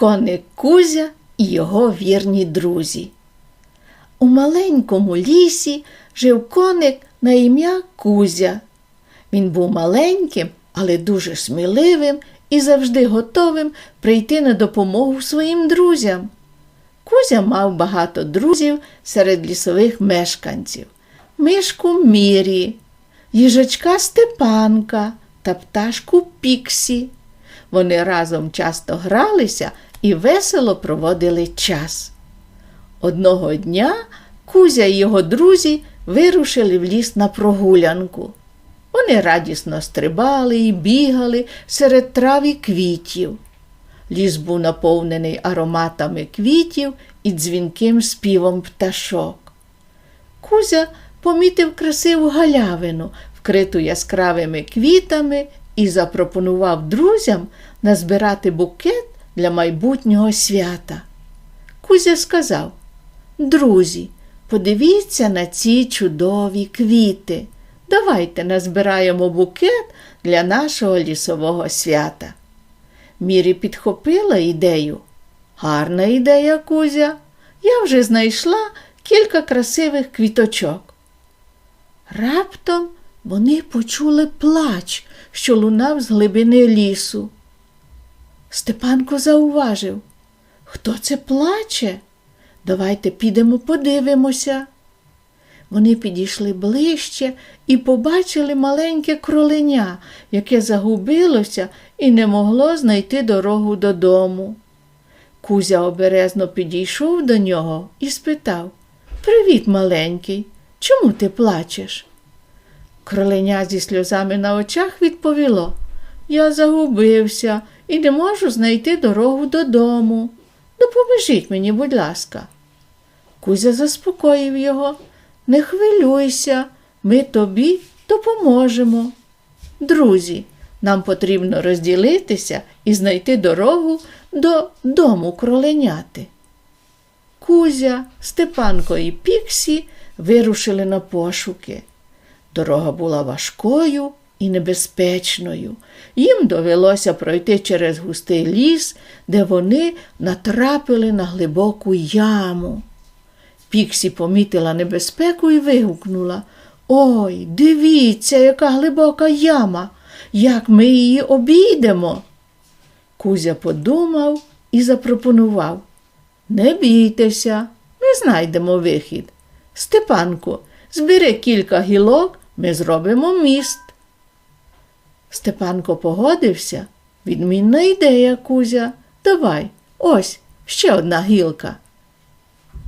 Коник Кузя і його вірні друзі. У маленькому лісі жив коник на ім'я Кузя. Він був маленьким, але дуже сміливим і завжди готовим прийти на допомогу своїм друзям. Кузя мав багато друзів серед лісових мешканців, мишку Мірі, їжачка Степанка та пташку Піксі. Вони разом часто гралися і весело проводили час. Одного дня Кузя і його друзі вирушили в ліс на прогулянку. Вони радісно стрибали і бігали серед трав і квітів. Ліс був наповнений ароматами квітів і дзвінким співом пташок. Кузя помітив красиву галявину, вкриту яскравими квітами, і запропонував друзям назбирати букет для майбутнього свята. Кузя сказав: Друзі, подивіться на ці чудові квіти. Давайте назбираємо букет для нашого лісового свята. Мірі підхопила ідею. Гарна ідея, Кузя. Я вже знайшла кілька красивих квіточок. Раптом вони почули плач, що лунав з глибини лісу. Степанко зауважив, хто це плаче? Давайте підемо подивимося. Вони підійшли ближче і побачили маленьке кроленя, яке загубилося і не могло знайти дорогу додому. Кузя обережно підійшов до нього і спитав Привіт, маленький, чому ти плачеш? Кроленя зі сльозами на очах відповіло Я загубився і не можу знайти дорогу додому. Допоможіть мені, будь ласка. Кузя заспокоїв його. Не хвилюйся, ми тобі допоможемо. Друзі, нам потрібно розділитися і знайти дорогу до дому кроленяти. Кузя, Степанко і Піксі вирушили на пошуки. Дорога була важкою і небезпечною. Їм довелося пройти через густий ліс, де вони натрапили на глибоку яму. Піксі помітила небезпеку і вигукнула Ой, дивіться, яка глибока яма, як ми її обійдемо. Кузя подумав і запропонував Не бійтеся, ми знайдемо вихід. Степанку, збери кілька гілок, ми зробимо міст. Степанко погодився. Відмінна ідея, Кузя. Давай, ось ще одна гілка.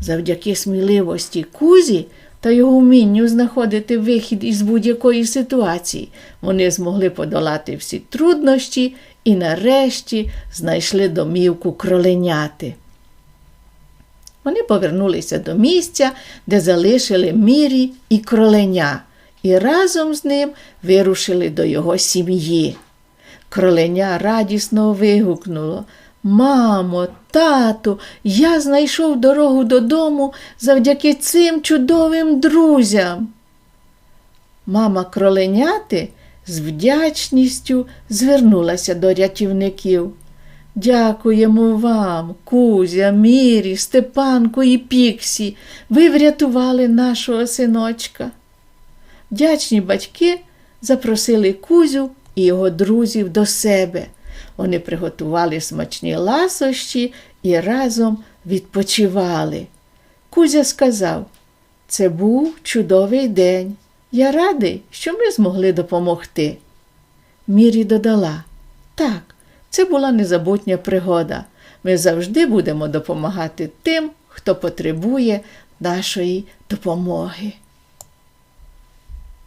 Завдяки сміливості Кузі та його вмінню знаходити вихід із будь-якої ситуації, вони змогли подолати всі труднощі і нарешті знайшли домівку кроленяти. Вони повернулися до місця, де залишили мірі і кроленя, і разом з ним вирушили до його сім'ї. Кроленя радісно вигукнуло Мамо, тату, я знайшов дорогу додому завдяки цим чудовим друзям. Мама кроленяти з вдячністю звернулася до рятівників. Дякуємо вам, Кузя, Мірі, Степанку і Піксі. Ви врятували нашого синочка. Вдячні батьки запросили Кузю і його друзів до себе. Вони приготували смачні ласощі і разом відпочивали. Кузя сказав, це був чудовий день. Я радий, що ми змогли допомогти. Мірі додала, так, це була незабутня пригода. Ми завжди будемо допомагати тим, хто потребує нашої допомоги.